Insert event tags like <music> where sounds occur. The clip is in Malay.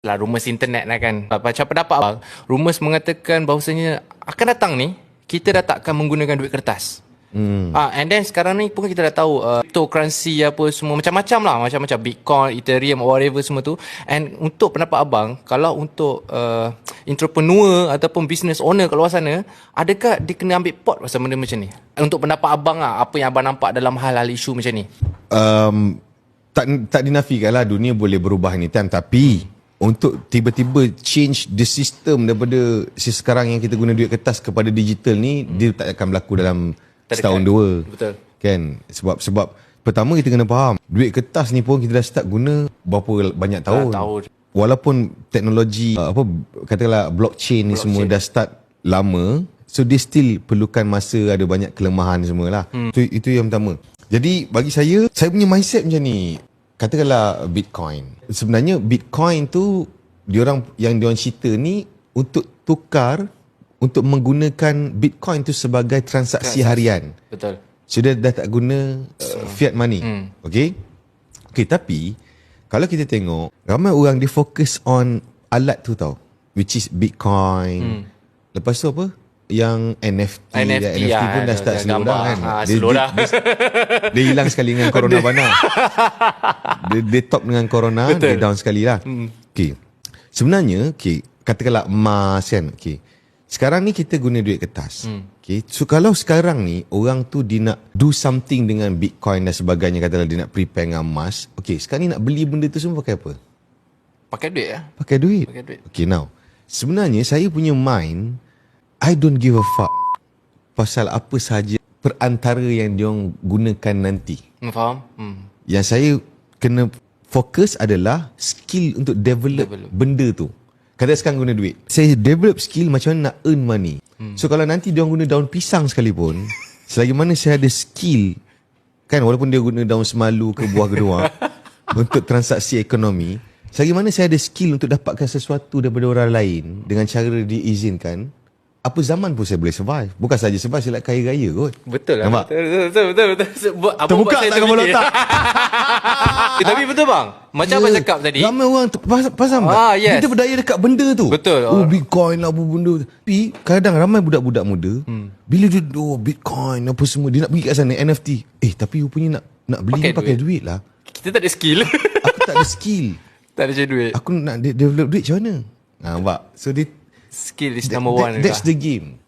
lah rumus internet lah kan. Macam pendapat abang, rumus mengatakan bahawasanya akan datang ni kita dah takkan menggunakan duit kertas. Hmm. Ah, and then sekarang ni pun kita dah tahu uh, cryptocurrency apa semua macam-macam lah macam-macam Bitcoin, Ethereum, whatever semua tu. And untuk pendapat abang, kalau untuk uh, entrepreneur ataupun business owner kat luar sana, adakah dia kena ambil pot pasal benda macam ni? Untuk pendapat abang lah, apa yang abang nampak dalam hal-hal isu macam ni? um, tak tak dinafikan lah dunia boleh berubah anytime tapi untuk tiba-tiba change the system daripada sekarang yang kita guna duit kertas kepada digital ni hmm. dia tak akan berlaku dalam Tak setahun dua Betul. kan sebab sebab pertama kita kena faham duit kertas ni pun kita dah start guna berapa banyak tahun tahun. walaupun teknologi uh, apa katakanlah blockchain ni semua dah start lama so dia still perlukan masa ada banyak kelemahan semualah hmm. itu itu yang pertama jadi bagi saya saya punya mindset macam ni katakanlah bitcoin sebenarnya bitcoin tu diorang yang diorang cerita ni untuk tukar untuk menggunakan bitcoin tu sebagai transaksi harian Betul. So dia dah tak guna uh, fiat money. Hmm. Okay. Okay tapi kalau kita tengok ramai orang dia fokus on alat tu tau. Which is Bitcoin. Hmm. Lepas tu apa? Yang NFT. NFT, ya, NFT ya, pun dah start yang slow down kan. Ah, dia, slow dia, dah. dia, dia hilang sekali dengan corona bana. dia, dia top dengan corona, Betul. dia down sekali lah. Hmm. Okay. Sebenarnya, okay, katakanlah emas kan. Okay. Sekarang ni kita guna duit kertas. Hmm. Okay. So kalau sekarang ni orang tu dia nak do something dengan Bitcoin dan sebagainya katalah dia nak prepare dengan emas. Okay. Sekarang ni nak beli benda tu semua pakai apa? Pakai duit ya. Pakai duit. Pakai duit. Okay now. Sebenarnya saya punya mind I don't give a fuck pasal apa sahaja perantara yang diorang gunakan nanti. Hmm, faham? Hmm. Yang saya kena fokus adalah skill untuk develop, Develop. benda tu. Kata sekarang guna duit. Saya develop skill macam mana nak earn money. Hmm. So kalau nanti dia guna daun pisang sekalipun, <laughs> selagi mana saya ada skill kan walaupun dia guna daun semalu ke buah kedua <laughs> untuk transaksi ekonomi, selagi mana saya ada skill untuk dapatkan sesuatu daripada orang lain dengan cara diizinkan, apa zaman pun saya boleh survive. Bukan saja survive, saya nak kaya raya kot. Betul lah. Nampak? Betul, betul, betul, betul, apa Terbuka tak kepala terfikir? otak? Eh, tapi betul bang. Macam abang cakap tadi. Ramai orang pasal Ah, yes. Kita berdaya dekat benda tu. Betul. Oh, Bitcoin lah apa benda. Tapi kadang ramai budak-budak muda. Hmm. Bila dia oh, Bitcoin apa semua. Dia nak pergi kat sana NFT. Eh tapi rupanya nak nak beli Pakai pakai, pakai duit. lah. Kita tak ada skill. Aku tak ada skill. <laughs> tak ada duit. Aku nak de- develop duit macam mana? Nampak? So dia, skills na makuha nila. That's the game.